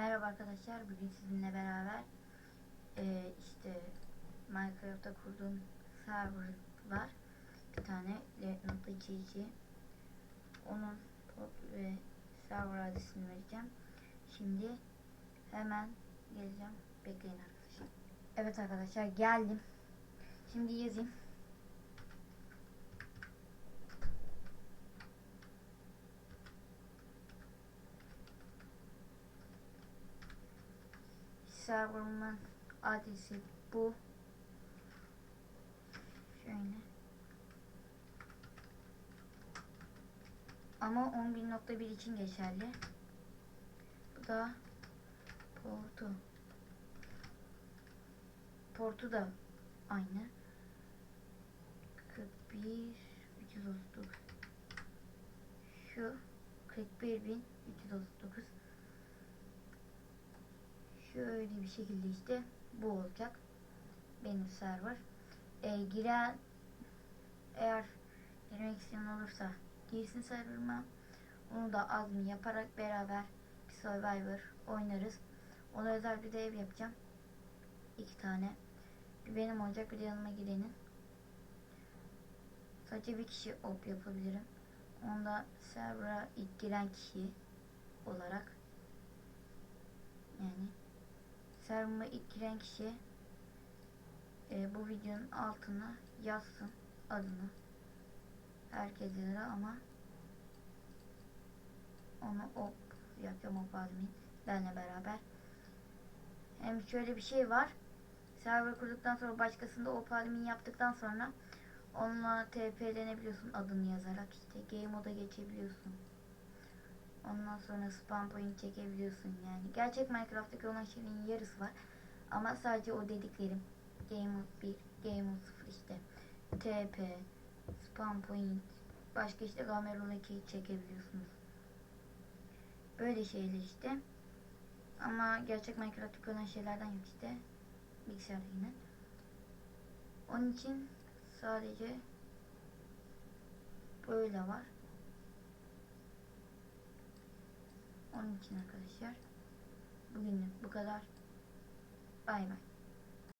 Merhaba arkadaşlar. Bugün sizinle beraber eee, işte Minecraft'ta kurduğum server var. Bir tane Let.22 Onun pod ve server adresini vereceğim. Şimdi hemen geleceğim. Bekleyin arkadaşlar. Evet arkadaşlar geldim. Şimdi yazayım. Serverımın adresi bu. Şöyle. Ama 11.1 için geçerli. Bu da portu. Portu da aynı. 41 339. Şu 41.339 şöyle bir şekilde işte bu olacak. Benim server. E, giren eğer girmek isteyen olursa girsin serverıma. Onu da admin yaparak beraber bir survivor oynarız. Ona özel bir de ev yapacağım. İki tane. Bir benim olacak bir de yanıma girenin sadece bir kişi op yapabilirim. Onda server'a ilk giren kişi olarak. Yani serverıma ilk giren kişi e, bu videonun altına yazsın adını. Herkes yazar ama onu op yapacağım op admin benle beraber. Hem şöyle bir şey var. Server kurduktan sonra başkasında op admin yaptıktan sonra onunla TP'lenebiliyorsun adını yazarak işte game moda geçebiliyorsun. Ondan sonra spam point çekebiliyorsun yani. Gerçek Minecraft'taki olan şeylerin yarısı var. Ama sadece o dediklerim. Game mode 1, Game mode 0 işte. TP, spam point, başka işte Gameron 2 çekebiliyorsunuz. Böyle şeyler işte. Ama gerçek Minecraft'taki olan şeylerden yok işte. Bilgisayarda yine. Onun için sadece böyle var. Onun için arkadaşlar bugünlük bu kadar. Bay bay.